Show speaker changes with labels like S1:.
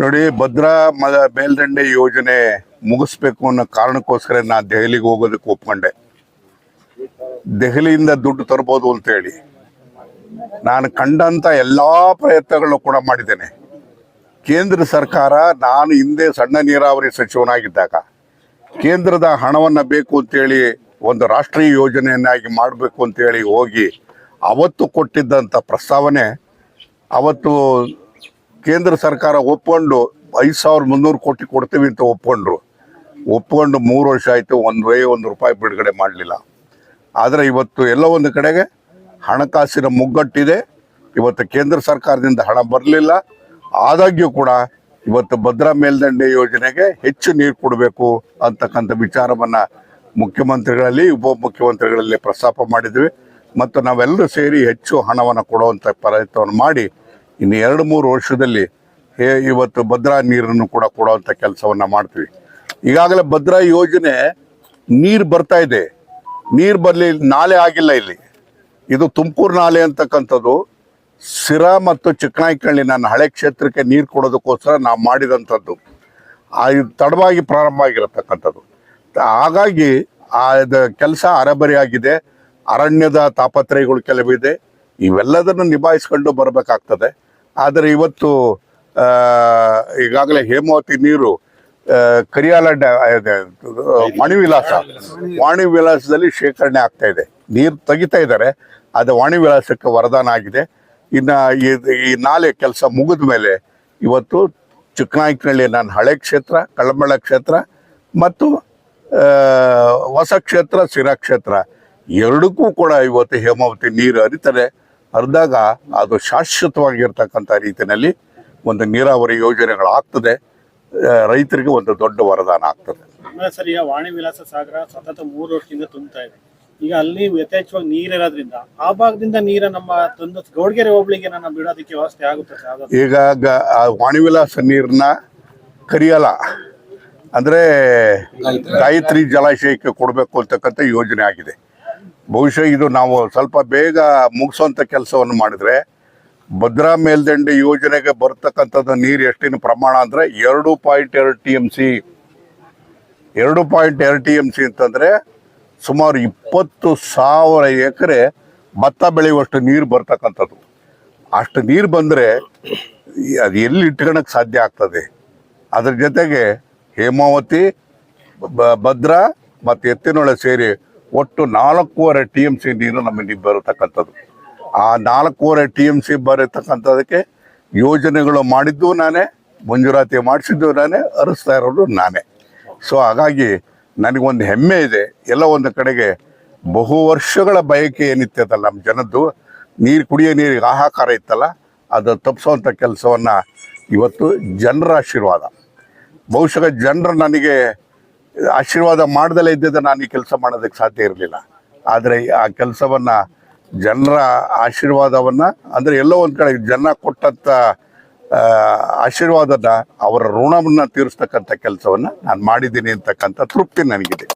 S1: ನೋಡಿ, ಭದ್ರಾ ಮದ ಮೇಲ್ದಂಡೆ ಯೋಜನೆ ಮುಗಿಸ್ಬೇಕು ಅನ್ನೋ ಕಾರಣಕ್ಕೋಸ್ಕರ ನಾನು ದೆಹಲಿಗೆ ಹೋಗೋದಕ್ಕೆ ಒಪ್ಕೊಂಡೆ. ದೆಹಲಿಯಿಂದ ದುಡ್ಡು ತರ್ಬೋದು ಅಂತ ಹೇಳಿ. ನಾನು ಕಂಡಂತ ಎಲ್ಲಾ ಪ್ರಯತ್ನಗಳನ್ನು ಕೂಡ ಮಾಡಿದ್ದೇನೆ. ಕೇಂದ್ರ ಸರ್ಕಾರ, ನಾನು ಹಿಂದೆ ಸಣ್ಣ ನೀರಾವರಿ ಸಚಿವನಾಗಿದ್ದಾಗ, ಕೇಂದ್ರದ ಹಣವನ್ನು ಬೇಕು ಅಂತೇಳಿ ಒಂದು ರಾಷ್ಟ್ರೀಯ ಯೋಜನೆಯನ್ನಾಗಿ ಮಾಡಬೇಕು ಅಂತೇಳಿ ಹೋಗಿ, ಅವತ್ತು ಕೊಟ್ಟಿದ್ದಂಥ ಪ್ರಸ್ತಾವನೆ, ಅವತ್ತು ಕೇಂದ್ರ ಸರ್ಕಾರ ಒಪ್ಕೊಂಡು ಐದು ಸಾವಿರದ ಮುನ್ನೂರು ಕೋಟಿ ಕೊಡ್ತೀವಿ ಅಂತ ಒಪ್ಕೊಂಡ್ರು. ಒಪ್ಕೊಂಡು ಮೂರು ವರ್ಷ ಆಯಿತು, ಒಂದು ವೇ ಒಂದು ರೂಪಾಯಿ ಬಿಡುಗಡೆ ಮಾಡಲಿಲ್ಲ. ಆದರೆ ಇವತ್ತು ಎಲ್ಲ ಒಂದು ಕಡೆಗೆ ಹಣಕಾಸಿನ ಮುಗ್ಗಟ್ಟಿದೆ. ಇವತ್ತು ಕೇಂದ್ರ ಸರ್ಕಾರದಿಂದ ಹಣ ಬರಲಿಲ್ಲ. ಆದಾಗ್ಯೂ ಕೂಡ ಇವತ್ತು ಭದ್ರಾ ಮೇಲ್ದಂಡೆ ಯೋಜನೆಗೆ ಹೆಚ್ಚು ನೀರು ಕೊಡಬೇಕು ಅಂತಕ್ಕಂಥ ವಿಚಾರವನ್ನು ಮುಖ್ಯಮಂತ್ರಿಗಳಲ್ಲಿ, ಉಪಮುಖ್ಯಮಂತ್ರಿಗಳಲ್ಲಿ ಪ್ರಸ್ತಾಪ ಮಾಡಿದ್ವಿ. ಮತ್ತು ನಾವೆಲ್ಲರೂ ಸೇರಿ ಹೆಚ್ಚು ಹಣವನ್ನು ಕೊಡುವಂಥ ಪ್ರಯತ್ನವನ್ನು ಮಾಡಿ ಇನ್ನು ಎರಡು ಮೂರು ವರ್ಷದಲ್ಲಿ ಹೇ, ಇವತ್ತು ಭದ್ರಾ ನೀರನ್ನು ಕೂಡ ಕೊಡುವಂಥ ಕೆಲಸವನ್ನು ಮಾಡ್ತೀವಿ. ಈಗಾಗಲೇ ಭದ್ರಾ ಯೋಜನೆ ನೀರು ಬರ್ತಾ ಇದೆ. ನೀರು ಬರಲಿ, ನಾಲೆ ಆಗಿಲ್ಲ ಇಲ್ಲಿ. ಇದು ತುಮಕೂರು ನಾಲೆ ಅಂತಕ್ಕಂಥದ್ದು. ಸಿರಾ ಮತ್ತು ಚಿಕ್ಕನಾಯ್ಕಳ್ಳಿ ನನ್ನ ಹಳೆ ಕ್ಷೇತ್ರಕ್ಕೆ ನೀರು ಕೊಡೋದಕ್ಕೋಸ್ಕರ ನಾವು ಮಾಡಿದಂಥದ್ದು. ಇದು ತಡವಾಗಿ ಪ್ರಾರಂಭ ಆಗಿರತಕ್ಕಂಥದ್ದು. ಹಾಗಾಗಿ ಆ ಕೆಲಸ ಅರಬರಿಯಾಗಿದೆ. ಅರಣ್ಯದ ತಾಪತ್ರಯಗಳು ಕೆಲವಿದೆ. ಇವೆಲ್ಲದನ್ನು ನಿಭಾಯಿಸ್ಕೊಂಡು ಬರಬೇಕಾಗ್ತದೆ. ಆದರೆ ಇವತ್ತು ಈಗಾಗಲೇ ಹೇಮಾವತಿ ನೀರು ಕರಿಯಾಲ ಇದೆ, ವಾಣಿ ವಿಲಾಸ ವಾಣಿ ವಿಲಾಸದಲ್ಲಿ ಶೇಖರಣೆ ಆಗ್ತಾ ಇದೆ. ನೀರು ತೆಗಿತಾ ಇದ್ದಾರೆ ಅದು ವಾಣಿ ವಿಲಾಸಕ್ಕೆ ವರದಾನ ಆಗಿದೆ. ಇನ್ನು ಈ- ನಾಲೆ ಕೆಲಸ ಮುಗಿದ ಮೇಲೆ ಇವತ್ತು ಚಿಕ್ಕನಾಯಕನಹಳ್ಳಿ ನನ್ನ ಹಳೆ ಕ್ಷೇತ್ರ ಕಳಂಬಳ ಕ್ಷೇತ್ರ ಮತ್ತು ಹೊಸ ಕ್ಷೇತ್ರ ಸಿರಾ ಕ್ಷೇತ್ರ. ಎರಡಕ್ಕೂ ಕೂಡ ಇವತ್ತು ಹೇಮಾವತಿ ನೀರು ಹರಿತಾರೆ ಹರಿದಾಗ ಅದು ಶಾಶ್ವತವಾಗಿರ್ತಕ್ಕಂಥ ರೀತಿಯಲ್ಲಿ ಒಂದು ನೀರಾವರಿ ಯೋಜನೆಗಳು ಆಗ್ತದೆ ರೈತರಿಗೆ ಒಂದು ದೊಡ್ಡ ವರದಾನ ಆಗ್ತದೆ.
S2: ಸರಿಯ ಸರ್ ವಾಣಿ ವಿಲಾಸ ಸಾಗರ ಸತತ ಮೂರು ವರ್ಷದಿಂದ ತುಂಬುತ್ತಾ ಇದೆ. ಈಗ ಅಲ್ಲಿ ಯಥೇಚ್ಛವಾಗಿ ನೀರಿರೋದ್ರಿಂದ ಆ ಭಾಗದಿಂದ ನೀರ ನಮ್ಮ ತಂದು ಗೌಡ್ಗೆರೆ ಹೋಬಳಿಗೆ ನನ್ನ ಬಿಡೋದಕ್ಕೆ ವ್ಯವಸ್ಥೆ ಆಗುತ್ತೆ ಅದು
S1: ಈಗ ವಾಣಿ ವಿಲಾಸ ನೀರನ್ನ ಕರಿಯಲ್ಲ. ಅಂದ್ರೆ ಗಾಯತ್ರಿ ಜಲಾಶಯಕ್ಕೆ ಕೊಡಬೇಕು ಅಂತಕ್ಕಂಥ ಯೋಜನೆ ಆಗಿದೆ. ಬಹುಶಃ ಇದು ನಾವು ಸ್ವಲ್ಪ ಬೇಗ ಮುಗಿಸೋಂಥ ಕೆಲಸವನ್ನು ಮಾಡಿದ್ರೆ ಭದ್ರಾ ಮೇಲ್ದಂಡೆ ಯೋಜನೆಗೆ ಬರ್ತಕ್ಕಂಥದ್ದು ನೀರು ಎಷ್ಟಿನ ಪ್ರಮಾಣ ಅಂದರೆ ಎರಡು ಪಾಯಿಂಟ್ ಎರಡು ಟಿ ಎಂ ಸಿ, ಎರಡು ಪಾಯಿಂಟ್ ಎರಡು ಟಿ ಎಂ ಸಿ ಅಂತಂದ್ರೆ ಸುಮಾರು ಇಪ್ಪತ್ತು ಸಾವಿರ ಎಕರೆ ಭತ್ತ ಬೆಳೆಯುವಷ್ಟು ನೀರು ಬರ್ತಕ್ಕಂಥದ್ದು. ಅಷ್ಟು ನೀರು ಬಂದರೆ ಅದು ಎಲ್ಲಿ ಇಟ್ಕೊಳಕ್ಕೆ ಸಾಧ್ಯ ಆಗ್ತದೆ? ಅದ್ರ ಜೊತೆಗೆ ಹೇಮಾವತಿ ಭದ್ರಾ ಮತ್ತು ಎತ್ತಿನೊಳೆ ಸೇರಿ ಒಟ್ಟು ನಾಲ್ಕೂವರೆ ಟಿ ಎಂ ಸಿ ನೀರು ನಮಗೆ ಬರತಕ್ಕಂಥದ್ದು. ಆ ನಾಲ್ಕೂವರೆ ಟಿ ಎಂ ಸಿ ಬರತಕ್ಕಂಥದಕ್ಕೆ ಯೋಜನೆಗಳು ಮಾಡಿದ್ದು ನಾನೇ, ಮಂಜೂರಾತಿ ಮಾಡಿಸಿದ್ದು ನಾನೇ, ಅರಿಸ್ತಾ ಇರೋದು ನಾನೇ. ಸೊ ಹಾಗಾಗಿ ನನಗೊಂದು ಹೆಮ್ಮೆ ಇದೆ. ಎಲ್ಲ ಒಂದು ಕಡೆಗೆ ಬಹು ವರ್ಷಗಳ ಬಯಕೆ ಏನಿತ್ತದಲ್ಲ ನಮ್ಮ ಜನದ್ದು, ನೀರು ಕುಡಿಯೋ ನೀರಿಗೆ ಹಾಹಾಕಾರ ಇತ್ತಲ್ಲ, ಅದು ತಪ್ಪಿಸೋವಂಥ ಕೆಲಸವನ್ನು ಇವತ್ತು ಜನರ ಆಶೀರ್ವಾದ. ಬಹುಶಃ ಜನರು ನನಗೆ ಆಶೀರ್ವಾದ ಮಾಡ್ದಲೇ ಇದ್ದಿದ್ದ ನಾನು ಈ ಕೆಲಸ ಮಾಡೋದಕ್ಕೆ ಸಾಧ್ಯ ಇರಲಿಲ್ಲ. ಆದರೆ ಆ ಕೆಲಸವನ್ನು ಜನರ ಆಶೀರ್ವಾದವನ್ನು, ಅಂದರೆ ಎಲ್ಲೋ ಒಂದು ಕಡೆ ಜನ ಕೊಟ್ಟಂಥ ಆಶೀರ್ವಾದನ ಅವರ ಋಣವನ್ನು ತೀರಿಸ್ತಕ್ಕಂಥ ಕೆಲಸವನ್ನು ನಾನು ಮಾಡಿದ್ದೀನಿ ಅಂತಕ್ಕಂಥ ತೃಪ್ತಿ ನನಗಿದೆ.